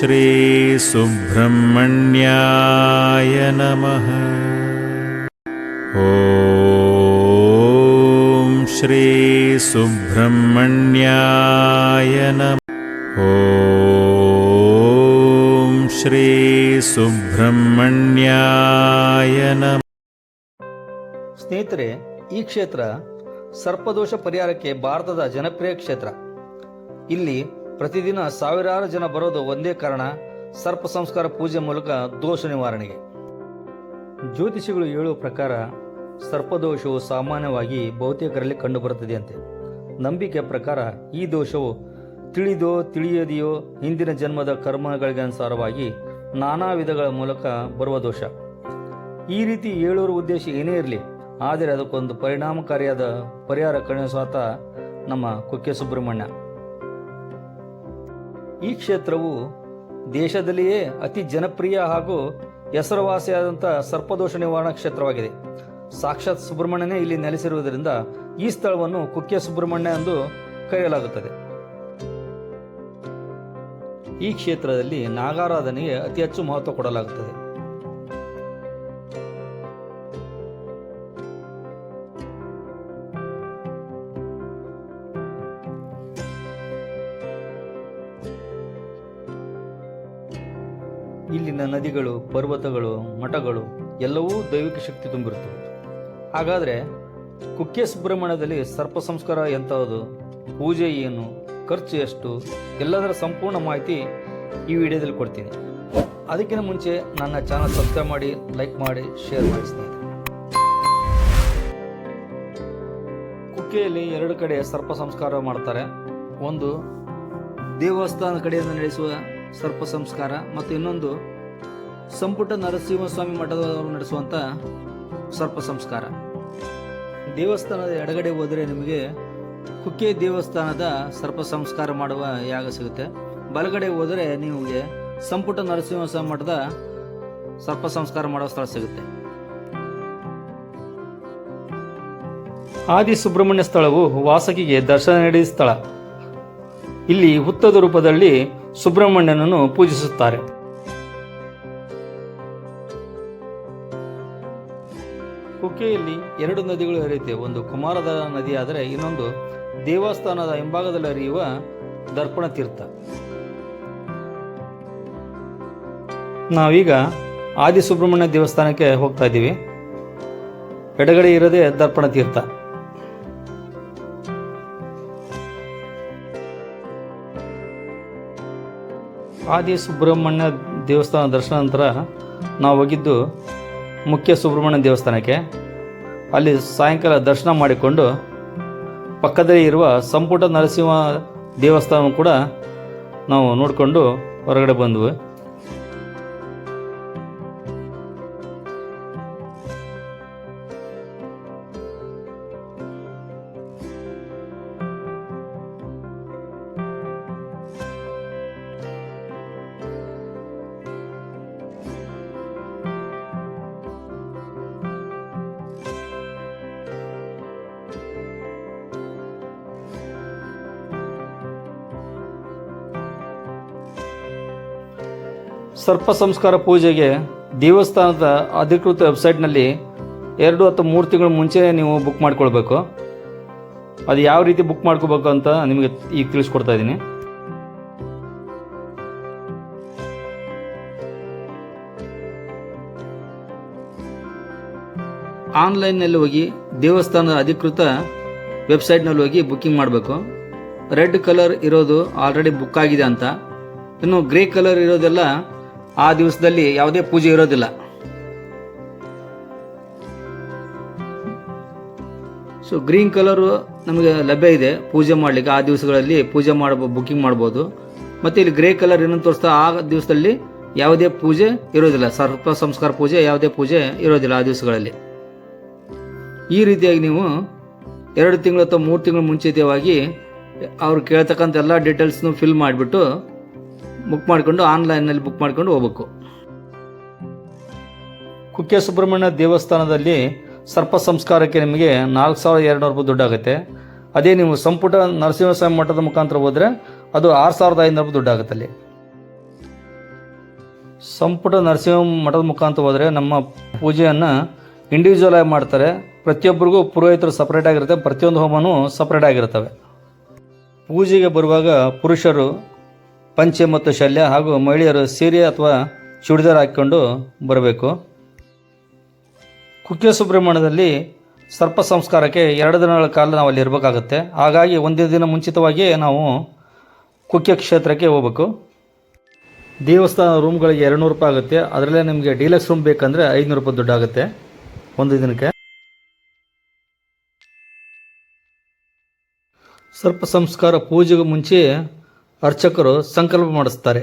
श्रीसुब्रह्मण्याय नमः ॐ श्रीसुब्रह्मण्याय नमः ॐ श्रीसुब्रह्मण्याय नमः ಸ್ನೇಹಿತರೆ ಈ ಕ್ಷೇತ್ರ ಸರ್ಪದೋಷ ಪರಿಹಾರಕ್ಕೆ ಭಾರತದ ಜನಪ್ರಿಯ ಕ್ಷೇತ್ರ ಇಲ್ಲಿ ಪ್ರತಿದಿನ ಸಾವಿರಾರು ಜನ ಬರೋದು ಒಂದೇ ಕಾರಣ, ಸರ್ಪ ಸಂಸ್ಕಾರ ಪೂಜೆ ಮೂಲಕ ದೋಷ ನಿವಾರಣೆಗೆ. ಜ್ಯೋತಿಷಿಗಳು ಹೇಳುವ ಪ್ರಕಾರ, ಸರ್ಪದೋಷವು ಸಾಮಾನ್ಯವಾಗಿ ಬಹುತೇಕರಲ್ಲಿ ಕಂಡುಬರುತ್ತದೆಯಂತೆ. ನಂಬಿಕೆ ಪ್ರಕಾರ ಈ ದೋಷವು ತಿಳಿದೋ ತಿಳಿಯದೆಯೋ ಹಿಂದಿನ ಜನ್ಮದ ಕರ್ಮಗಳಿಗೆ ಅನುಸಾರವಾಗಿ ನಾನಾ ವಿಧಗಳ ಮೂಲಕ ಬರುವ ದೋಷ. ಈ ರೀತಿ ಹೇಳುವ ಉದ್ದೇಶ ಏನೇ ಇರಲಿ, ಆದರೆ ಅದಕ್ಕೊಂದು ಪರಿಣಾಮಕಾರಿಯಾದ ಪರಿಹಾರ ಕಾಣಿಸುವಾತ ನಮ್ಮ ಕುಕ್ಕೆ ಸುಬ್ರಹ್ಮಣ್ಯ. ಈ ಕ್ಷೇತ್ರವು ದೇಶದಲ್ಲಿಯೇ ಅತಿ ಜನಪ್ರಿಯ ಹಾಗೂ ಹೆಸರುವಾಸಿಯಾದಂಥ ಸರ್ಪದೋಷ ನಿವಾರಣಾ ಕ್ಷೇತ್ರವಾಗಿದೆ. ಸಾಕ್ಷಾತ್ ಸುಬ್ರಹ್ಮಣ್ಯನೇ ಇಲ್ಲಿ ನೆಲೆಸಿರುವುದರಿಂದ ಈ ಸ್ಥಳವನ್ನು ಕುಕ್ಕೆ ಸುಬ್ರಹ್ಮಣ್ಯ ಎಂದು ಕರೆಯಲಾಗುತ್ತದೆ. ಈ ಕ್ಷೇತ್ರದಲ್ಲಿ ನಾಗಾರಾಧನೆಗೆ ಅತಿ ಹೆಚ್ಚು ಮಹತ್ವ ಕೊಡಲಾಗುತ್ತದೆ. ಇಲ್ಲಿನ ನದಿಗಳು, ಪರ್ವತಗಳು, ಮಠಗಳು ಎಲ್ಲವೂ ದೈವಿಕ ಶಕ್ತಿ ತುಂಬಿರುತ್ತವೆ. ಹಾಗಾದರೆ ಕುಕ್ಕೆ ಸುಬ್ರಹ್ಮಣ್ಯದಲ್ಲಿ ಸರ್ಪ ಸಂಸ್ಕಾರ ಎಂಥದ್ದು? ಪೂಜೆ ಏನು? ಖರ್ಚು ಎಷ್ಟು? ಎಲ್ಲದರ ಸಂಪೂರ್ಣ ಮಾಹಿತಿ ಈ ವಿಡಿಯೋದಲ್ಲಿ ಕೊಡ್ತೀನಿ. ಅದಕ್ಕಿಂತ ಮುಂಚೆ ನನ್ನ ಚಾನಲ್ ಸಬ್ಸ್ಕ್ರೈಬ್ ಮಾಡಿ ಲೈಕ್ ಮಾಡಿ ಶೇರ್ ಮಾಡಿಸ್ತೀನಿ ಸ್ನೇಹಿತರೆ. ಕುಕ್ಕೆಯಲ್ಲಿ ಎರಡು ಕಡೆ ಸರ್ಪ ಸಂಸ್ಕಾರ ಮಾಡ್ತಾರೆ. ಒಂದು ದೇವಸ್ಥಾನದ ಕಡೆಯಿಂದ ನಡೆಸುವ ಸರ್ಪ ಸಂಸ್ಕಾರ ಮತ್ತು ಇನ್ನೊಂದು ಸಂಪುಟ ನರಸಿಂಹಸ್ವಾಮಿ ಮಠದವರು ನಡೆಸುವಂಥ ಸರ್ಪ ಸಂಸ್ಕಾರ. ದೇವಸ್ಥಾನದ ಎಡಗಡೆ ಹೋದರೆ ನಿಮಗೆ ಕುಕ್ಕೆ ದೇವಸ್ಥಾನದ ಸರ್ಪ ಸಂಸ್ಕಾರ ಮಾಡುವ ಯಾಗ ಸಿಗುತ್ತೆ. ಬಲಗಡೆ ಹೋದರೆ ನಿಮಗೆ ಸಂಪುಟ ನರಸಿಂಹಸ್ವಾಮಿ ಮಠದ ಸರ್ಪ ಸಂಸ್ಕಾರ ಮಾಡುವ ಸ್ಥಳ ಸಿಗುತ್ತೆ. ಆದಿ ಸುಬ್ರಹ್ಮಣ್ಯ ಸ್ಥಳವು ವಾಸಕಿಗೆ ದರ್ಶನ ನೀಡಿದ ಸ್ಥಳ. ಇಲ್ಲಿ ಹುತ್ತದ ರೂಪದಲ್ಲಿ ಸುಬ್ರಹ್ಮಣ್ಯನನ್ನು ಪೂಜಿಸುತ್ತಾರೆ. ಕುಕ್ಕೆಯಲ್ಲಿ ಎರಡು ನದಿಗಳು ಹರಿಯುತ್ತೆ. ಒಂದು ಕುಮಾರದ ನದಿ ಆದರೆ ಇನ್ನೊಂದು ದೇವಸ್ಥಾನದ ಹಿಂಭಾಗದಲ್ಲಿ ಹರಿಯುವ ದರ್ಪಣ ತೀರ್ಥ. ನಾವೀಗ ಆದಿಸುಬ್ರಹ್ಮಣ್ಯ ದೇವಸ್ಥಾನಕ್ಕೆ ಹೋಗ್ತಾ ಇದ್ದೀವಿ. ಎಡಗಡೆ ಇರೋದೇ ದರ್ಪಣ ತೀರ್ಥ. ಆದಿ ಸುಬ್ರಹ್ಮಣ್ಯ ದೇವಸ್ಥಾನ ದರ್ಶನ ನಂತರ ನಾವು ಹೋಗಿದ್ದು ಮುಖ್ಯ ಸುಬ್ರಹ್ಮಣ್ಯ ದೇವಸ್ಥಾನಕ್ಕೆ ಅಲ್ಲಿ ಸಾಯಂಕಾಲ ದರ್ಶನ ಮಾಡಿಕೊಂಡು ಪಕ್ಕದಲ್ಲಿ ಇರುವ ಸಂಪುಟ ನರಸಿಂಹ ದೇವಸ್ಥಾನ ಕೂಡ ನಾವು ನೋಡಿಕೊಂಡು ಹೊರಗಡೆ ಬಂದ್ವಿ. ಸರ್ಪ ಸಂಸ್ಕಾರ ಪೂಜೆಗೆ ದೇವಸ್ಥಾನದ ಅಧಿಕೃತ ವೆಬ್ಸೈಟ್ನಲ್ಲಿ ಎರಡು ಅಥವಾ ಮೂರು ತಿಂಗಳ ಮುಂಚೆ ನೀವು ಬುಕ್ ಮಾಡ್ಕೊಳ್ಬೇಕು. ಅದು ಯಾವ ರೀತಿ ಬುಕ್ ಮಾಡ್ಕೋಬೇಕು ಅಂತ ನಿಮಗೆ ಈಗ ತಿಳಿಸ್ಕೊಡ್ತಾ ಇದ್ದೀನಿ. ಆನ್ಲೈನ್ನಲ್ಲಿ ಹೋಗಿ ದೇವಸ್ಥಾನದ ಅಧಿಕೃತ ವೆಬ್ಸೈಟ್ನಲ್ಲಿ ಹೋಗಿ ಬುಕ್ಕಿಂಗ್ ಮಾಡಬೇಕು. ರೆಡ್ ಕಲರ್ ಇರೋದು ಆಲ್ರೆಡಿ ಬುಕ್ ಆಗಿದೆ ಅಂತ. ಇನ್ನು ಗ್ರೇ ಕಲರ್ ಇರೋದೆಲ್ಲ ಆ ದಿವಸದಲ್ಲಿ ಯಾವುದೇ ಪೂಜೆ ಇರೋದಿಲ್ಲ. ಸೊ ಗ್ರೀನ್ ಕಲರು ನಮಗೆ ಲಭ್ಯ ಇದೆ ಪೂಜೆ ಮಾಡಲಿಕ್ಕೆ. ಆ ದಿವಸಗಳಲ್ಲಿ ಪೂಜೆ ಮಾಡಬಹುದು ಬುಕ್ಕಿಂಗ್ ಮಾಡ್ಬೋದು. ಮತ್ತು ಇಲ್ಲಿ ಗ್ರೇ ಕಲರ್ ಏನಂತ ತೋರಿಸ್ತಾ, ಆ ದಿವಸದಲ್ಲಿ ಯಾವುದೇ ಪೂಜೆ ಇರೋದಿಲ್ಲ. ಸರ್ಪ ಸಂಸ್ಕಾರ ಪೂಜೆ, ಯಾವುದೇ ಪೂಜೆ ಇರೋದಿಲ್ಲ ಆ ದಿವಸಗಳಲ್ಲಿ. ಈ ರೀತಿಯಾಗಿ ನೀವು ಎರಡು ತಿಂಗಳು ಅಥವಾ ಮೂರು ತಿಂಗಳು ಮುಂಚಿತವಾಗಿ ಅವ್ರು ಕೇಳ್ತಕ್ಕಂಥ ಎಲ್ಲ ಡೀಟೇಲ್ಸ್ನು ಫಿಲ್ ಮಾಡಿಬಿಟ್ಟು ಬುಕ್ ಮಾಡಿಕೊಂಡು ಆನ್ಲೈನಲ್ಲಿ ಬುಕ್ ಮಾಡ್ಕೊಂಡು ಹೋಗ್ಬೇಕು. ಕುಕ್ಕೆ ಸುಬ್ರಹ್ಮಣ್ಯ ದೇವಸ್ಥಾನದಲ್ಲಿ ಸರ್ಪ ಸಂಸ್ಕಾರಕ್ಕೆ ನಿಮಗೆ ನಾಲ್ಕು ಸಾವಿರದ ಎರಡು ರೂಪಾಯಿ ದುಡ್ಡಾಗುತ್ತೆ. ಅದೇ ನೀವು ಸಂಪುಟ ನರಸಿಂಹಸ್ವಾಮಿ ಮಠದ ಮುಖಾಂತರ ಹೋದರೆ ಅದು ಆರು ಸಾವಿರದ ಐನೂರು ರೂಪಾಯಿ ದುಡ್ಡಾಗುತ್ತೆ ಆಗುತ್ತಲ್ಲಿ ಸಂಪುಟ ನರಸಿಂಹ ಮಠದ ಮುಖಾಂತರ ಹೋದರೆ ನಮ್ಮ ಪೂಜೆಯನ್ನು ಇಂಡಿವಿಜುವಲ್ ಆಗಿ ಮಾಡ್ತಾರೆ. ಪ್ರತಿಯೊಬ್ಬರಿಗೂ ಪುರೋಹಿತರು ಸಪ್ರೇಟ್ ಆಗಿರುತ್ತೆ. ಪ್ರತಿಯೊಂದು ಹೋಮನೂ ಸಪ್ರೇಟ್ ಆಗಿರ್ತವೆ. ಪೂಜೆಗೆ ಬರುವಾಗ ಪುರುಷರು ಪಂಚೆ ಮತ್ತು ಶಲ್ಯ ಹಾಗೂ ಮಹಿಳೆಯರು ಸೀರೆ ಅಥವಾ ಚೂಡಿದಾರ್ ಹಾಕ್ಕೊಂಡು ಬರಬೇಕು. ಕುಕ್ಕೆ ಸುಬ್ರಹ್ಮಣ್ಯದಲ್ಲಿ ಸರ್ಪ ಸಂಸ್ಕಾರಕ್ಕೆ ಎರಡು ದಿನಗಳ ಕಾಲ ನಾವು ಅಲ್ಲಿ ಇರಬೇಕಾಗತ್ತೆ. ಹಾಗಾಗಿ ಒಂದೇ ದಿನ ಮುಂಚಿತವಾಗಿಯೇ ನಾವು ಕುಕ್ಕೆ ಕ್ಷೇತ್ರಕ್ಕೆ ಹೋಗ್ಬೇಕು. ದೇವಸ್ಥಾನ ರೂಮ್ಗಳಿಗೆ ಎರಡು ನೂರು ರೂಪಾಯಿ ಆಗುತ್ತೆ. ಅದರಲ್ಲೇ ನಿಮಗೆ ಡೀಲಕ್ಸ್ ರೂಮ್ ಬೇಕಂದರೆ ಐನೂರು ರೂಪಾಯಿ ದುಡ್ಡು ಆಗುತ್ತೆ ಒಂದು ದಿನಕ್ಕೆ. ಸರ್ಪ ಸಂಸ್ಕಾರ ಪೂಜೆಗೂ ಮುಂಚೆ ಅರ್ಚಕರು ಸಂಕಲ್ಪ ಮಾಡಿಸ್ತಾರೆ.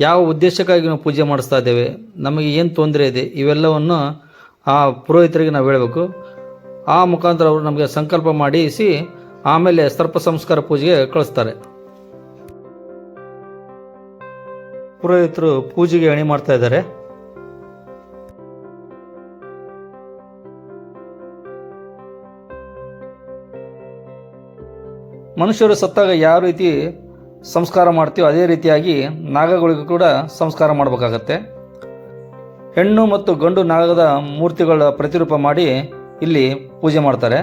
ಯಾವ ಉದ್ದೇಶಕ್ಕಾಗಿ ನಾವು ಪೂಜೆ ಮಾಡಿಸ್ತಾ ಇದ್ದೇವೆ, ನಮಗೆ ಏನು ತೊಂದರೆ ಇದೆ, ಇವೆಲ್ಲವನ್ನು ಆ ಪುರೋಹಿತರಿಗೆ ನಾವು ಹೇಳಬೇಕು. ಆ ಮುಖಾಂತರ ಅವರು ನಮಗೆ ಸಂಕಲ್ಪ ಮಾಡಿಸಿ, ಆಮೇಲೆ ಸರ್ಪ ಸಂಸ್ಕಾರ ಪೂಜೆಗೆ ಕಳಿಸ್ತಾರೆ. ಪುರೋಹಿತರು ಪೂಜೆಗೆ ಎಣಿ ಮಾಡ್ತಾ ಇದ್ದಾರೆ. ಮನುಷ್ಯರು ಸತ್ತಾಗ ಯಾವ ರೀತಿ ಸಂಸ್ಕಾರ ಮಾಡ್ತೀವೋ, ಅದೇ ರೀತಿಯಾಗಿ ನಾಗಗಳಿಗೂ ಕೂಡ ಸಂಸ್ಕಾರ ಮಾಡಬೇಕಾಗತ್ತೆ. ಹೆಣ್ಣು ಮತ್ತು ಗಂಡು ನಾಗದ ಮೂರ್ತಿಗಳ ಪ್ರತಿರೂಪ ಮಾಡಿ ಇಲ್ಲಿ ಪೂಜೆ ಮಾಡ್ತಾರೆ.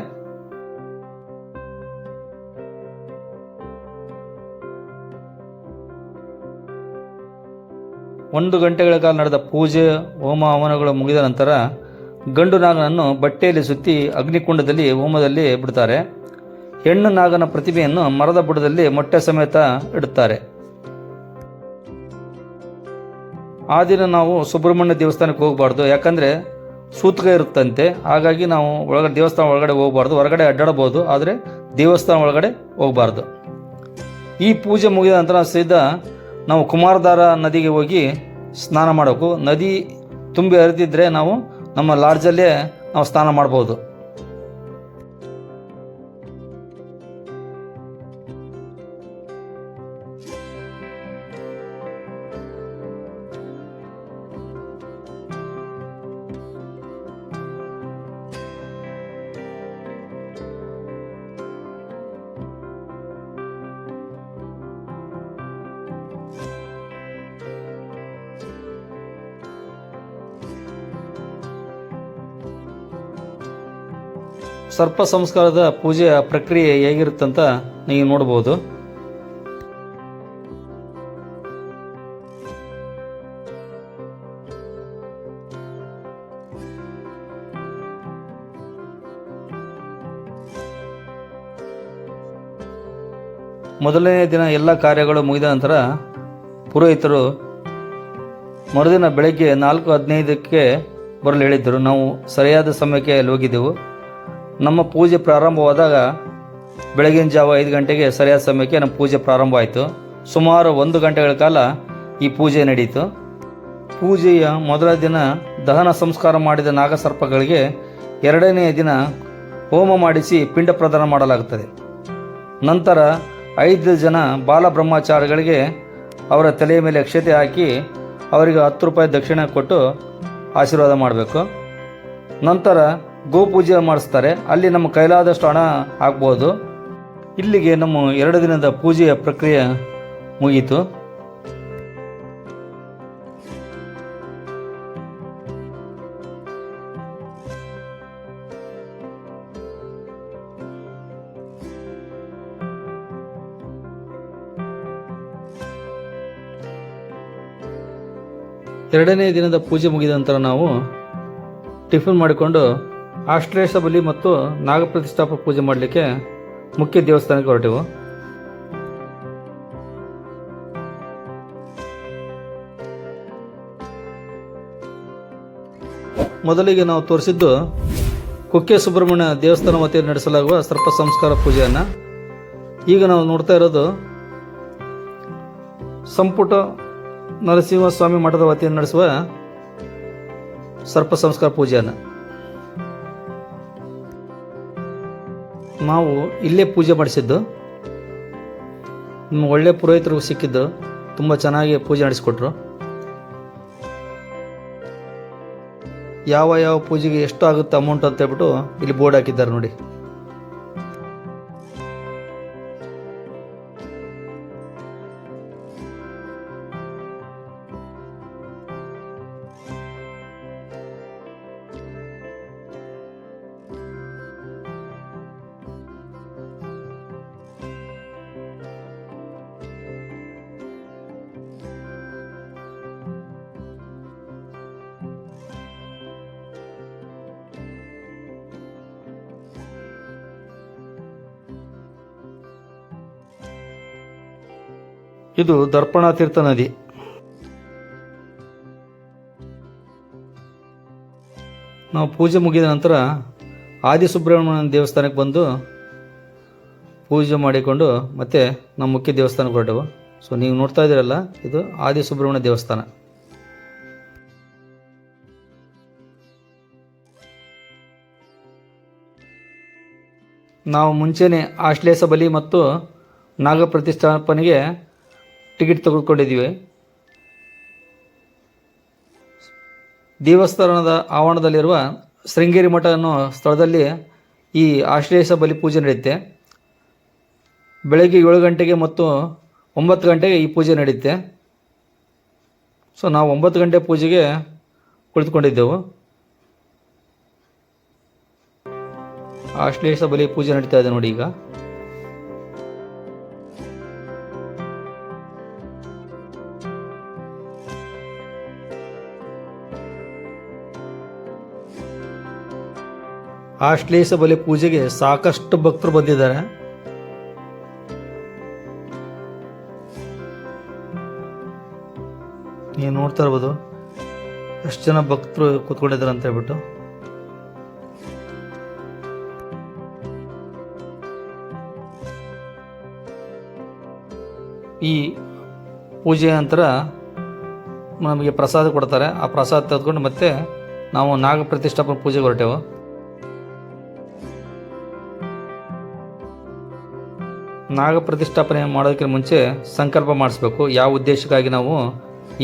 ಒಂದು ಗಂಟೆಗಳ ಕಾಲ ನಡೆದ ಪೂಜೆ, ಹೋಮ ಹವನಗಳು ಮುಗಿದ ನಂತರ ಗಂಡು ನಾಗನನ್ನು ಬಟ್ಟೆಯಲ್ಲಿ ಸುತ್ತಿ ಅಗ್ನಿಕುಂಡದಲ್ಲಿ ಹೋಮದಲ್ಲಿ ಬಿಡ್ತಾರೆ. ಹೆಣ್ಣು ನಾಗನ ಪ್ರತಿಭೆಯನ್ನು ಮರದ ಬುಡದಲ್ಲಿ ಮೊಟ್ಟೆ ಸಮೇತ ಇಡುತ್ತಾರೆ. ಆ ದಿನ ನಾವು ಸುಬ್ರಹ್ಮಣ್ಯ ದೇವಸ್ಥಾನಕ್ಕೆ ಹೋಗಬಾರ್ದು. ಯಾಕಂದರೆ ಸೂತಕ ಇರುತ್ತಂತೆ. ಹಾಗಾಗಿ ನಾವು ಒಳಗಡೆ ದೇವಸ್ಥಾನ ಒಳಗಡೆ ಹೋಗಬಾರ್ದು. ಹೊರಗಡೆ ಅಡ್ಡಾಡಬಹುದು. ಆದರೆ ದೇವಸ್ಥಾನ ಒಳಗಡೆ ಹೋಗಬಾರ್ದು. ಈ ಪೂಜೆ ಮುಗಿದ ನಂತರ ಸೀದಾ ನಾವು ಕುಮಾರಧಾರ ನದಿಗೆ ಹೋಗಿ ಸ್ನಾನ ಮಾಡಬೇಕು. ನದಿ ತುಂಬಿ ಹರಿದಿದ್ರೆ ನಾವು ನಮ್ಮ ಲಾಡ್ಜಲ್ಲೇ ನಾವು ಸ್ನಾನ ಮಾಡ್ಬೋದು. ಸರ್ಪ ಸಂಸ್ಕಾರದ ಪೂಜೆಯ ಪ್ರಕ್ರಿಯೆ ಹೇಗಿರುತ್ತಂತ ನೀವು ನೋಡ್ಬೋದು ಮೊದಲನೇ ದಿನ ಎಲ್ಲ ಕಾರ್ಯಗಳು ಮುಗಿದ ನಂತರ ಪುರೋಹಿತರು ಮರುದಿನ ಬೆಳಗ್ಗೆ ನಾಲ್ಕು ಹದಿನೈದಕ್ಕೆ ಬರಲು ಹೇಳಿದ್ದರು. ನಾವು ಸರಿಯಾದ ಸಮಯಕ್ಕೆ ಅಲ್ಲಿ ಹೋಗಿದ್ದೆವು. ನಮ್ಮ ಪೂಜೆ ಪ್ರಾರಂಭವಾದಾಗ ಬೆಳಗಿನ ಜಾವ ಐದು ಗಂಟೆಗೆ ಸರಿಯಾದ ಸಮಯಕ್ಕೆ ನಮ್ಮ ಪೂಜೆ ಪ್ರಾರಂಭ ಆಯಿತು. ಸುಮಾರು ಒಂದು ಗಂಟೆಗಳ ಕಾಲ ಈ ಪೂಜೆ ನಡೆಯಿತು ಪೂಜೆಯ ಮೊದಲ ದಿನ ದಹನ ಸಂಸ್ಕಾರ ಮಾಡಿದ ನಾಗಸರ್ಪಗಳಿಗೆ ಎರಡನೆಯ ದಿನ ಹೋಮ ಮಾಡಿಸಿ ಪಿಂಡ ಪ್ರದಾನ ಮಾಡಲಾಗುತ್ತದೆ. ನಂತರ ಐದು ಜನ ಬಾಲ ಬ್ರಹ್ಮಚಾರಿಗಳಿಗೆ ಅವರ ತಲೆಯ ಮೇಲೆ ಅಕ್ಷತೆ ಹಾಕಿ ಅವರಿಗೆ ಹತ್ತು ರೂಪಾಯಿ ದಕ್ಷಿಣ ಕೊಟ್ಟು ಆಶೀರ್ವಾದ ಮಾಡಬೇಕು. ನಂತರ ಗೋಪೂಜೆ ಮಾಡಿಸ್ತಾರೆ. ಅಲ್ಲಿ ನಮ್ಮ ಕೈಲಾದಷ್ಟು ಹಣ ಹಾಕ್ಬೋದು ಇಲ್ಲಿಗೆ ನಮ್ಮ ಎರಡು ದಿನದ ಪೂಜೆಯ ಪ್ರಕ್ರಿಯೆ ಮುಗೀತು. ಎರಡನೇ ದಿನದ ಪೂಜೆ ಮುಗಿದ ನಂತರ ನಾವು ಟಿಫಿನ್ ಮಾಡಿಕೊಂಡು ಆಶ್ಲೇಷ ಬಲಿ ಮತ್ತು ನಾಗಪ್ರತಿಷ್ಠಾಪ ಪೂಜೆ ಮಾಡಲಿಕ್ಕೆ ಮುಖ್ಯ ದೇವಸ್ಥಾನಕ್ಕೆ ಹೊರಟೆವು. ಮೊದಲಿಗೆ ನಾವು ತೋರಿಸಿದ್ದು ಕುಕ್ಕೆ ಸುಬ್ರಹ್ಮಣ್ಯ ದೇವಸ್ಥಾನ ವತಿಯಲ್ಲಿ ನಡೆಸಲಾಗುವ ಸರ್ಪ ಸಂಸ್ಕಾರ ಪೂಜೆಯನ್ನು. ಈಗ ನಾವು ನೋಡ್ತಾ ಇರೋದು ಸಂಪುಟ ನರಸಿಂಹಸ್ವಾಮಿ ಮಠದ ವತಿಯನ್ನು ನಡೆಸುವ ಸರ್ಪ ಸಂಸ್ಕಾರ ಪೂಜೆಯನ್ನು. ನಾವು ಇಲ್ಲೇ ಪೂಜೆ ಮಾಡಿಸಿದ್ದು, ನಿಮ್ಮ ಒಳ್ಳೆ ಪುರೋಹಿತರು ಸಿಕ್ಕಿದ್ದು ತುಂಬ ಚೆನ್ನಾಗಿ ಪೂಜೆ ನಡೆಸಿಕೊಟ್ರು. ಯಾವ ಯಾವ ಪೂಜೆಗೆ ಎಷ್ಟು ಆಗುತ್ತೆ ಅಮೌಂಟ್ ಅಂತ ಹೇಳ್ಬಿಟ್ಟು ಇಲ್ಲಿ ಬೋರ್ಡ್ ಹಾಕಿದ್ದಾರೆ ನೋಡಿ. ಇದು ದರ್ಪಣ ತೀರ್ಥ ನದಿ. ನಾವು ಪೂಜೆ ಮುಗಿದ ನಂತರ ಆದಿಸುಬ್ರಹ್ಮಣ್ಯ ದೇವಸ್ಥಾನಕ್ಕೆ ಬಂದು ಪೂಜೆ ಮಾಡಿಕೊಂಡು ಮತ್ತೆ ನಮ್ಮ ಮುಖ್ಯ ದೇವಸ್ಥಾನಕ್ಕೆ ಹೊರಟೆವು. ಸೊ ನೀವು ನೋಡ್ತಾ ಇದ್ದೀರಲ್ಲ, ಇದು ಆದಿಸುಬ್ರಹ್ಮಣ್ಯ ದೇವಸ್ಥಾನ. ನಾವು ಮುಂಚೆನೇ ಆಶ್ಲೇಷ ಬಲಿ ಮತ್ತು ನಾಗ ಪ್ರತಿಷ್ಠಾಪನೆಗೆ ಟಿಕೆಟ್ ತೆಗೆದುಕೊಂಡಿದ್ದೀವಿ. ದೇವಸ್ಥಾನದ ಆವರಣದಲ್ಲಿರುವ ಶೃಂಗೇರಿ ಮಠ ಅನ್ನೋ ಸ್ಥಳದಲ್ಲಿ ಈ ಆಶ್ಲೇಷ ಬಲಿ ಪೂಜೆ ನಡೆಯುತ್ತೆ. ಬೆಳಗ್ಗೆ ಏಳು ಗಂಟೆಗೆ ಮತ್ತು ಒಂಬತ್ತು ಗಂಟೆಗೆ ಈ ಪೂಜೆ ನಡೆಯುತ್ತೆ. ಸೊ ನಾವು ಒಂಬತ್ತು ಗಂಟೆ ಪೂಜೆಗೆ ಕುಳಿತುಕೊಂಡಿದ್ದೆವು. ಆಶ್ಲೇಷ ಬಲಿ ಪೂಜೆ ನಡೀತಾ ಇದೆ ನೋಡಿ ಈಗ. ಆಶ್ಲೇಷ ಬಲಿ ಪೂಜೆಗೆ ಸಾಕಷ್ಟು ಭಕ್ತರು ಬಂದಿದ್ದಾರೆ. ನೀವು ನೋಡ್ತಾ ಇರ್ಬೋದು, ಎಷ್ಟು ಜನ ಭಕ್ತರು ಕೂತ್ಕೊಂಡಿದ್ದಾರೆ ಅಂತ ಹೇಳ್ಬಿಟ್ಟು. ಈ ಪೂಜೆಯ ನಂತರ ನಮಗೆ ಪ್ರಸಾದ ಕೊಡ್ತಾರೆ. ಆ ಪ್ರಸಾದ ತೆಗೆದುಕೊಂಡು ಮತ್ತೆ ನಾವು ನಾಗ ಪ್ರತಿಷ್ಠಾಪನೆ ಪೂಜೆಗೆ ಹೊರಟೆವು. ನಾಗ ಪ್ರತಿಷ್ಠಾಪನೆ ಮಾಡೋದಕ್ಕೆ ಮುಂಚೆ ಸಂಕಲ್ಪ ಮಾಡಿಸ್ಬೇಕು. ಯಾವ ಉದ್ದೇಶಕ್ಕಾಗಿ ನಾವು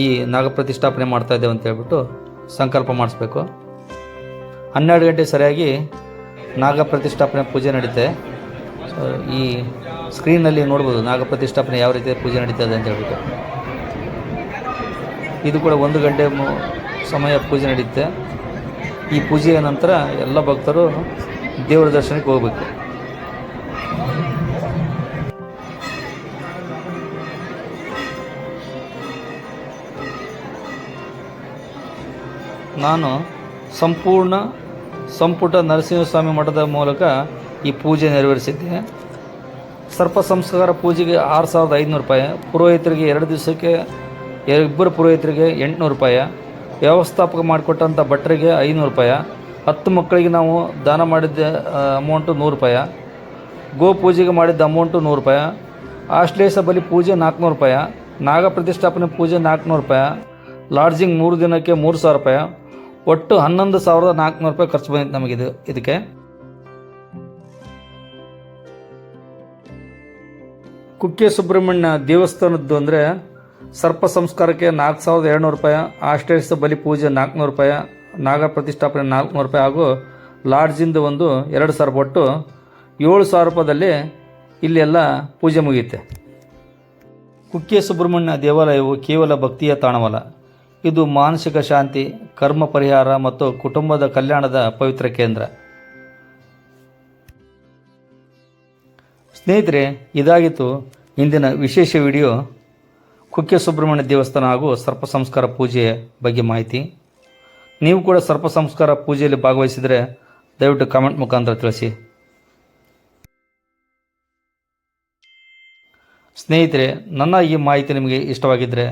ಈ ನಾಗ ಪ್ರತಿಷ್ಠಾಪನೆ ಮಾಡ್ತಾ ಇದ್ದೇವೆ ಅಂತ ಹೇಳ್ಬಿಟ್ಟು ಸಂಕಲ್ಪ ಮಾಡಿಸ್ಬೇಕು. ಹನ್ನೆರಡು ಗಂಟೆ ಸರಿಯಾಗಿ ನಾಗ ಪ್ರತಿಷ್ಠಾಪನೆ ಪೂಜೆ ನಡೀತೆ. ಈ ಸ್ಕ್ರೀನಲ್ಲಿ ನೋಡ್ಬೋದು ನಾಗ ಪ್ರತಿಷ್ಠಾಪನೆ ಯಾವ ರೀತಿ ಪೂಜೆ ನಡೀತದೆ ಅಂತ ಹೇಳ್ಬಿಟ್ಟು. ಇದು ಕೂಡ ಒಂದು ಗಂಟೆ ಸಮಯ ಪೂಜೆ ನಡೆಯುತ್ತೆ ಈ ಪೂಜೆಯ ನಂತರ ಎಲ್ಲ ಭಕ್ತರು ದೇವರ ದರ್ಶನಕ್ಕೆ ಹೋಗಬೇಕು. ನಾನು ಸಂಪೂರ್ಣ ಸಂಪುಟ ನರಸಿಂಹಸ್ವಾಮಿ ಮಠದ ಮೂಲಕ ಈ ಪೂಜೆ ನೆರವೇರಿಸಿದ್ದೆ. ಸರ್ಪ ಸಂಸ್ಕಾರ ಪೂಜೆಗೆ ಆರು ಸಾವಿರದ ಐದುನೂರು ರೂಪಾಯಿ, ಪುರೋಹಿತರಿಗೆ ಎರಡು ದಿವಸಕ್ಕೆ ಇಬ್ಬರು ಪುರೋಹಿತರಿಗೆ ಎಂಟುನೂರು ರೂಪಾಯಿ, ವ್ಯವಸ್ಥಾಪಕ ಮಾಡಿಕೊಟ್ಟಂಥ ಭಟ್ರಿಗೆ ಐನೂರು ರೂಪಾಯಿ, ಹತ್ತು ಮಕ್ಕಳಿಗೆ ನಾವು ದಾನ ಮಾಡಿದ್ದ ಅಮೌಂಟು ನೂರು ರೂಪಾಯಿ, ಗೋ ಪೂಜೆಗೆ ಮಾಡಿದ್ದ ಅಮೌಂಟು ನೂರು ರೂಪಾಯಿ, ಆಶ್ಲೇಷ ಬಲಿ ಪೂಜೆ ನಾಲ್ಕುನೂರು ರೂಪಾಯಿ, ನಾಗ ಪ್ರತಿಷ್ಠಾಪನೆ ಪೂಜೆ ನಾಲ್ಕುನೂರು ರೂಪಾಯಿ, ಲಾಡ್ಜಿಂಗ್ ಮೂರು ದಿನಕ್ಕೆ ಮೂರು ಸಾವಿರ ರೂಪಾಯಿ ಒಟ್ಟು ಹನ್ನೊಂದು ಸಾವಿರದ ನಾಲ್ಕುನೂರು ರೂಪಾಯಿ ಖರ್ಚು ಬಂದಿತ್ತು ನಮಗಿದು ಇದಕ್ಕೆ. ಕುಕ್ಕೆ ಸುಬ್ರಹ್ಮಣ್ಯ ದೇವಸ್ಥಾನದ್ದು ಅಂದರೆ ಸರ್ಪ ಸಂಸ್ಕಾರಕ್ಕೆ ನಾಲ್ಕು ಸಾವಿರದ ಏಳ್ನೂರು ರೂಪಾಯಿ ಆಶ್ಲೇಷ ಬಲಿ ಪೂಜೆ ನಾಲ್ಕುನೂರು ರೂಪಾಯಿ, ನಾಗ ಪ್ರತಿಷ್ಠಾಪನೆ ನಾಲ್ಕುನೂರು ರೂಪಾಯಿ ಹಾಗೂ ಲಾಡ್ಜಿಂದ ಒಂದು ಎರಡು ಸಾವಿರ ಒಟ್ಟು ಏಳು ಸಾವಿರ ರೂಪಾಯಿದಲ್ಲಿ ಇಲ್ಲೆಲ್ಲ ಪೂಜೆ ಮುಗಿಯುತ್ತೆ. ಕುಕ್ಕೆ ಸುಬ್ರಹ್ಮಣ್ಯ ದೇವಾಲಯವು ಕೇವಲ ಭಕ್ತಿಯ ತಾಣವಲ್ಲ. ಇದು ಮಾನಸಿಕ ಶಾಂತಿ, ಕರ್ಮ ಪರಿಹಾರ ಮತ್ತು ಕುಟುಂಬದ ಕಲ್ಯಾಣದ ಪವಿತ್ರ ಕೇಂದ್ರ. ಸ್ನೇಹಿತರೆ, ಇದಾಗಿತ್ತು ಇಂದಿನ ವಿಶೇಷ ವಿಡಿಯೋ. ಕುಕ್ಕೆ ಸುಬ್ರಹ್ಮಣ್ಯ ದೇವಸ್ಥಾನ ಹಾಗೂ ಸರ್ಪ ಸಂಸ್ಕಾರ ಪೂಜೆಯ ಬಗ್ಗೆ ಮಾಹಿತಿ. ನೀವು ಕೂಡ ಸರ್ಪ ಸಂಸ್ಕಾರ ಪೂಜೆಯಲ್ಲಿ ಭಾಗವಹಿಸಿದರೆ ದಯವಿಟ್ಟು ಕಾಮೆಂಟ್ ಮುಖಾಂತರ ತಿಳಿಸಿ. ಸ್ನೇಹಿತರೆ, ನನ್ನ ಈ ಮಾಹಿತಿ ನಿಮಗೆ ಇಷ್ಟವಾಗಿದ್ದರೆ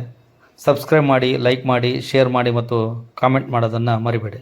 ಸಬ್ಸ್ಕ್ರೈಬ್ ಮಾಡಿ ಲೈಕ್ ಮಾಡಿ ಶೇರ್ ಮಾಡಿ ಮತ್ತು ಕಾಮೆಂಟ್ ಮಾಡೋದನ್ನು ಮರಿಬೇಡಿ.